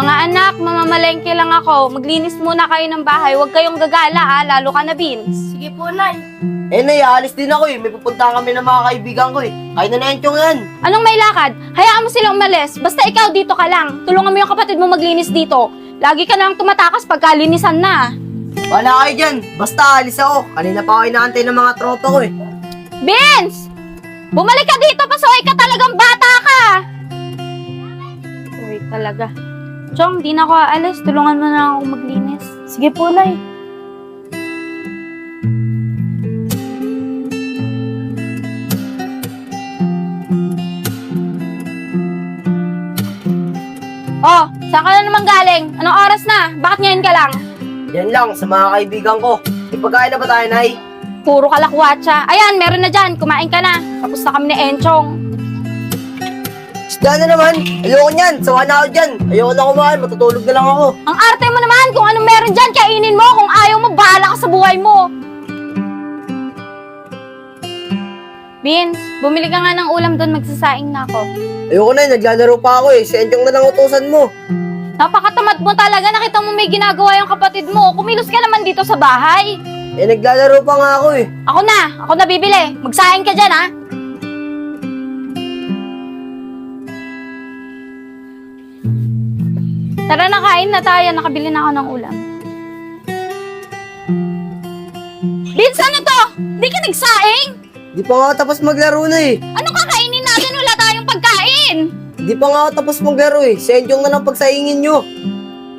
Mga anak, mamamalengke lang ako. Maglinis muna kayo ng bahay. Huwag kayong gagala ah, lalo ka na, Beans. Sige po, Nay. Eh, Nay, aalis din ako eh. May pupunta kami ng mga kaibigan ko eh. Kaya na na yung yan. Anong may lakad? Hayaan mo silang umalis. Basta ikaw dito ka lang. Tulungan mo yung kapatid mo maglinis dito. Lagi ka na lang tumatakas pagka linisan na. Wala kayo dyan. Basta alis ako. Kanina pa ako inaantay ng mga tropa ko eh. Vince! Bumalik ka dito, pasaway ka talagang bata ka! Uy, talaga. Chong, di na ako aalis. Tulungan mo na lang ako maglinis. Sige po, Nay. Oh, saan ka na naman galing? Anong oras na? Bakit ngayon ka lang? Yan lang, sa mga kaibigan ko. Ipagkain na ba tayo, Nay? Puro kalakwatsa. Ayan, meron na dyan. Kumain ka na. Tapos na kami ni Enchong. Isda na naman. Ayoko niyan. Sawa na ako dyan. Ayoko na kumain. Matutulog na lang ako. Ang arte mo naman kung anong meron dyan, kainin mo. Kung ayaw mo, bahala ka sa buhay mo. Vince, bumili ka nga ng ulam doon, magsasaing na ako. Ayoko na, naglalaro pa ako eh. Si Enjong na lang utusan mo. Napakatamad mo talaga, nakita mo may ginagawa yung kapatid mo. Kumilos ka naman dito sa bahay. Eh, naglalaro pa nga ako eh. Ako na, ako na bibili. Magsaing ka dyan, ha? Tara na, kain na tayo. Nakabili na ako ng ulam. Vince, ano to? Di ka nagsaing? Di pa nga ako tapos maglaro na eh. Ano kakainin natin? Wala tayong pagkain. Di pa nga ako tapos maglaro eh. Si Enjong na lang pagsaingin nyo.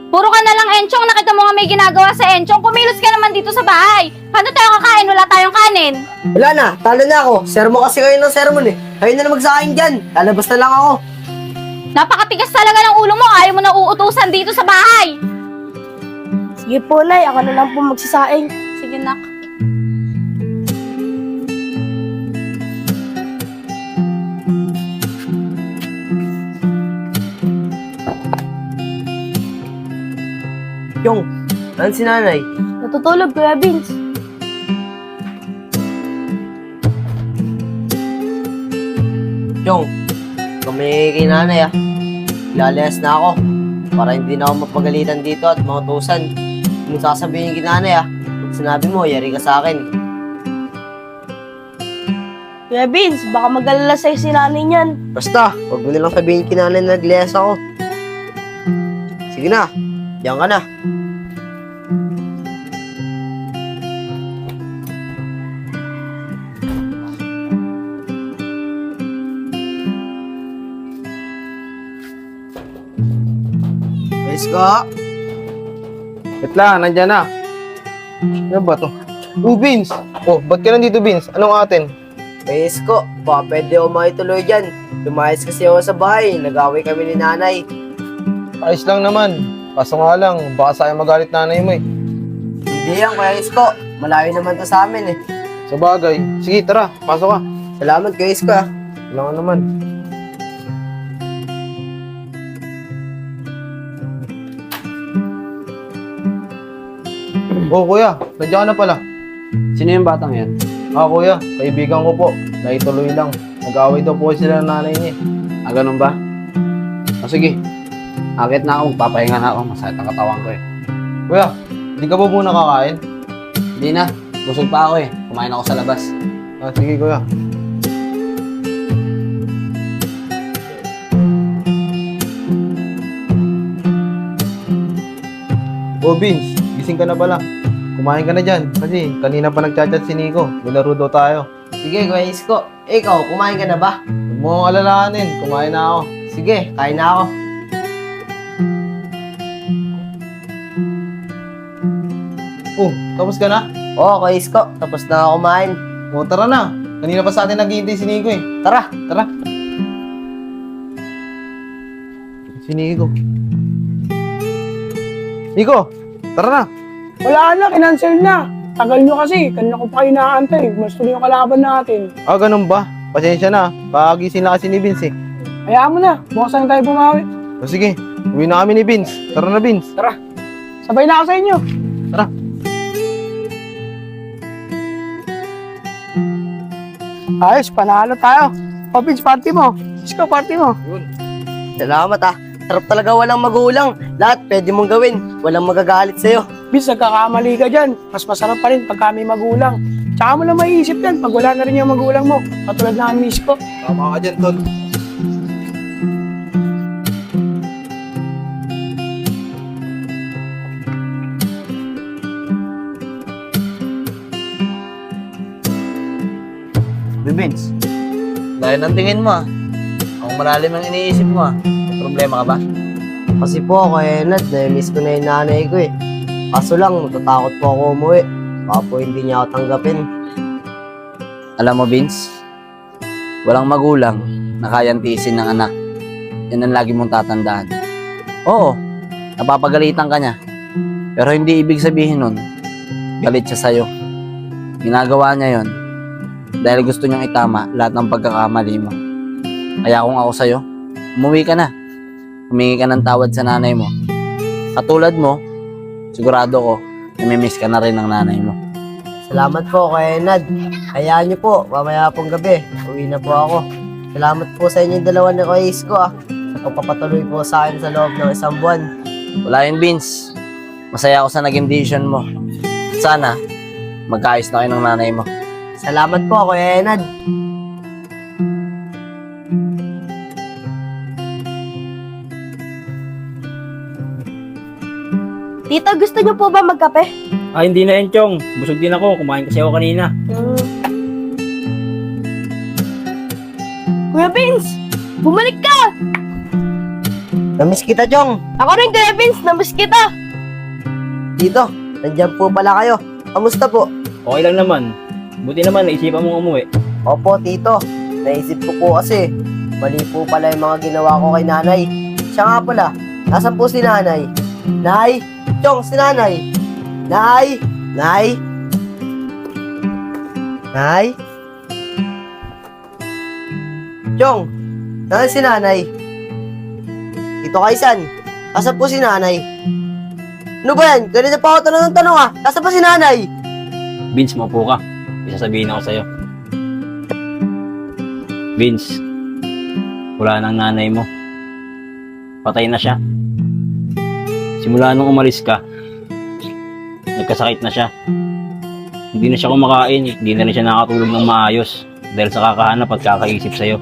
Puro ka na lang, Enchong. Nakita mo nga may ginagawa sa Enchong. Kumilos ka naman dito sa bahay. Paano tayo kakain? Wala tayong kanin. Wala na, talo na ako. Sermo kasi kayo ng sermon eh. Kayo na lang magsaing dyan. Lalabas na lang ako. Napakatigas talaga ng ulo mo. Ayaw mo na uutusan dito sa bahay. Sige po, Nay. Ako na lang po magsasaing. Sige, nak. Yung, saan si nanay? Natutulog, Kuya Vince. Yung, kami kay nanay ah. Lalayas na ako. Para hindi na ako mapagalitan dito at mautusan. Kung sasabihin kay nanay ah. Pag sinabi mo, yari ka sa akin. Kuya Vince, baka mag-alala sa'yo si nanay niyan. Basta, huwag mo nilang sabihin kay nanay na naglayas ako. Sige na, diyan ka na. Let's go. Wait lang, nandyan na. Ano ba to? Oh, Vince! Oh, ba't ka nandito, Vince? Anong atin? Miss ko, baka pwede ako makituloy dyan. Lumayas kasi ako sa bahay, nag-away kami ni nanay. Ayos lang naman. Kaso nga lang, baka sayang magalit nanay mo eh. Hindi yan, Kuya Isko. Malayo naman to sa amin eh. Sa bagay. Sige, tara, pasok ka. Salamat, Kuya Isko ah. Wala naman. Oh, kuya, nandiyan ka na pala. Sino yung batang yan? Ah, kuya, kaibigan ko po. Naituloy lang. Nag-away daw po sila ng nanay niya. Ah, ganun ba? O sige. Akit na ako, magpapahinga na ako. Masakit ang katawan ko eh. Kuya, di ka ba muna kakain? Hindi na. Busog pa ako eh. Kumain ako sa labas. Ah, sige, kuya. Oh, Vince, gising ka na pala. Kumain ka na dyan. Kasi kanina pa nagchat-chat si Nico. Nilaro daw tayo. Sige, Kuya Isko. Ikaw, kumain ka na ba? Huwag mo akong alalahanin. Kumain na ako. Sige, kain na ako. Oh, tapos ka na? Oo, Kuya Isko. Tapos na ako kumain. Oh, tara na. Kanina pa sa atin naghihintay si Nico eh. Tara. Tara. Si Nico. Nico, tara na. Wala na, kinancel na. Tagal nyo kasi, kanina ko pa kayo. Mas tuloy yung kalaban natin. Ah, ganun ba? Pasensya na. Pagising na kasi ni Vince eh. Hayaan mo na, bukas na tayo bumawi. O sige, uwi na kami ni Vince. Tara na Vince. Sabay na ako sa inyo. Tara. Ayos, panalo tayo. Popins, party mo. Isko, party mo. Salamat ah. Sarap talaga walang magulang. Lahat pwede mong gawin. Walang magagalit sa'yo. Vince, nagkakamali ka dyan. Mas masarap pa rin pag kami magulang. Tsaka mo lang maiisip yan pag wala na rin yung magulang mo. Katulad na miss ko. Tama ka dyan, Tol. Vince, dahil ang tingin mo ah. Ang malalim ang iniisip mo ah. May problema ka ba? Kasi po ako eh, Nad, na-miss ko na yung nanay ko eh. Kaso lang, natatakot po ako umuwi. Baka po hindi niya ako tanggapin. Alam mo, Vince, walang magulang na kayang tiisin ng anak. Yan ang lagi mong tatandaan. Oo, napapagalitan ka niya. Pero hindi ibig sabihin nun, galit siya sa'yo. Ginagawa niya yon dahil gusto niyang itama lahat ng pagkakamali mo. Kaya kung ako sa'yo, umuwi ka na. Humingi ka ng tawad sa nanay mo. Katulad mo, sigurado ko, namimiss ka na rin ng nanay mo. Salamat po kay Nad. Hayaan niyo po, mamaya pong gabi. Uwi na po ako. Salamat po sa inyong dalawa ni Kuya Isko ah. Sa pagpapatuloy po sa akin sa loob ng isang buwan. Wala yun, Vince. Masaya ako sa naging decision mo. Sana, magkaayos na kayo ng nanay mo. Salamat po Kuya Nad. Tito, gusto niyo po ba magkape? Ah, hindi na yan, Chong. Busog din ako. Kumain kasi ako kanina. Kuya Vince, bumalik ka! Namiss kita, Jong. Ako rin, Kuya Vince, namiss kita. Dito, nandyan po pala kayo. Kamusta po? Okay lang naman. Buti naman, naisipan mong umuwi. Opo, tito. Naisip ko po kasi, mali po pala yung mga ginawa ko kay nanay. Siya nga pala, nasan po si nanay? Nay! Chong, si nanay! Nay! Nay! Nay! Chong, nasan si nanay? Ito kaysan, nasan po si nanay? Ano ba yan? Ganito pa ako tanong ng tanong ah. Nasaan pa si nanay? Vince, maupo ka. May sasabihin ako sa'yo. Vince, wala nang nanay mo. Patay na siya. Simula nung umalis ka, nagkasakit na siya. Hindi na siya kumakain, hindi na rin siya nakatulog ng maayos dahil sa kakahanap at kakaisip sa'yo.